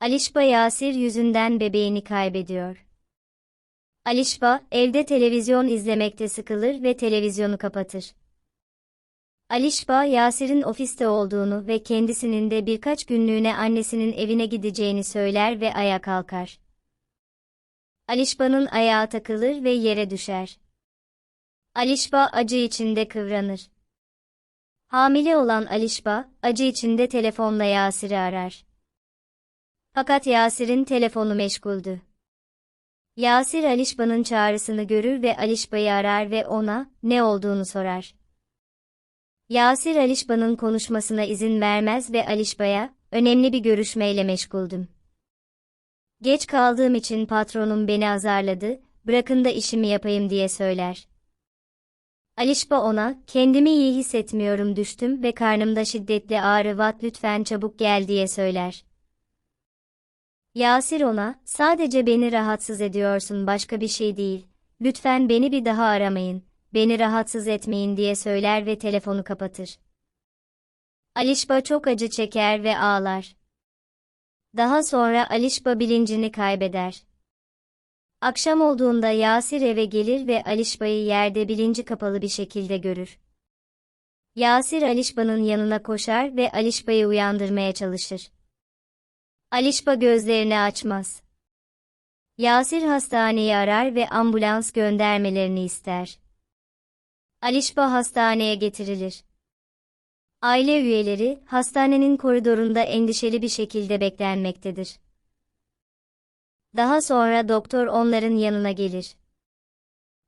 Alişba Yasir yüzünden bebeğini kaybediyor. Alişba, evde televizyon izlemekte sıkılır ve televizyonu kapatır. Alişba, Yasir'in ofiste olduğunu ve kendisinin de birkaç günlüğüne annesinin evine gideceğini söyler ve ayağa kalkar. Alişba'nın ayağı takılır ve yere düşer. Alişba acı içinde kıvranır. Hamile olan Alişba, acı içinde telefonla Yasir'i arar. Fakat Yasir'in telefonu meşguldü. Yasir Alişba'nın çağrısını görür ve Alişba'yı arar ve ona ne olduğunu sorar. Yasir Alişba'nın konuşmasına izin vermez ve Alişba'ya önemli bir görüşmeyle meşguldüm. Geç kaldığım için patronum beni azarladı, bırakın da işimi yapayım diye söyler. Alişba ona, kendimi iyi hissetmiyorum düştüm ve karnımda şiddetli ağrı var lütfen çabuk gel diye söyler. Yasir ona, sadece beni rahatsız ediyorsun başka bir şey değil, lütfen beni bir daha aramayın, beni rahatsız etmeyin diye söyler ve telefonu kapatır. Alişba çok acı çeker ve ağlar. Daha sonra Alişba bilincini kaybeder. Akşam olduğunda Yasir eve gelir ve Alişba'yı yerde bilinci kapalı bir şekilde görür. Yasir Alişba'nın yanına koşar ve Alişba'yı uyandırmaya çalışır. Alişba gözlerini açmaz. Yasir hastaneyi arar ve ambulans göndermelerini ister. Alişba hastaneye getirilir. Aile üyeleri hastanenin koridorunda endişeli bir şekilde beklenmektedir. Daha sonra doktor onların yanına gelir.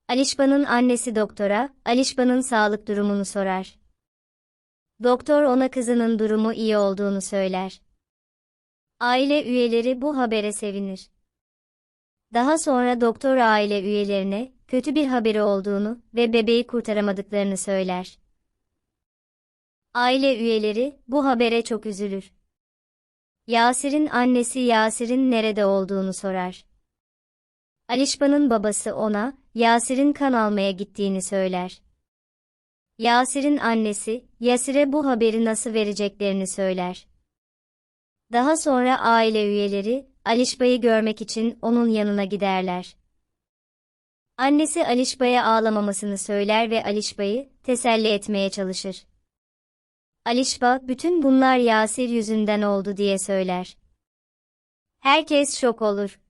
Alişba'nın annesi doktora, Alişba'nın sağlık durumunu sorar. Doktor ona kızının durumu iyi olduğunu söyler. Aile üyeleri bu habere sevinir. Daha sonra doktor aile üyelerine kötü bir haberi olduğunu ve bebeği kurtaramadıklarını söyler. Aile üyeleri bu habere çok üzülür. Yasir'in annesi Yasir'in nerede olduğunu sorar. Alişba'nın babası ona, Yasir'in kan almaya gittiğini söyler. Yasir'in annesi, Yasir'e bu haberi nasıl vereceklerini söyler. Daha sonra aile üyeleri, Alişba'yı görmek için onun yanına giderler. Annesi Alişba'ya ağlamamasını söyler ve Alişba'yı teselli etmeye çalışır. Alişba, bütün bunlar Yasir yüzünden oldu diye söyler. Herkes şok olur.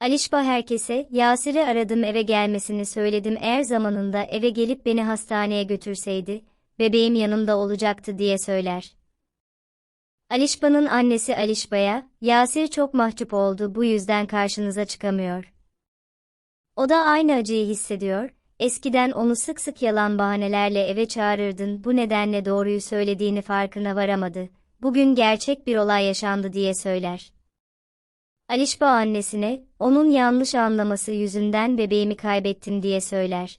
Alişba herkese, Yasir'i aradım eve gelmesini söyledim eğer zamanında eve gelip beni hastaneye götürseydi, bebeğim yanımda olacaktı diye söyler. Alişba'nın annesi Alişba'ya, Yasir çok mahcup oldu bu yüzden karşınıza çıkamıyor. O da aynı acıyı hissediyor, eskiden onu sık sık yalan bahanelerle eve çağırırdın bu nedenle doğruyu söylediğini farkına varamadı, bugün gerçek bir olay yaşandı diye söyler. Alişba annesine, onun yanlış anlaması yüzünden bebeğimi kaybettim diye söyler.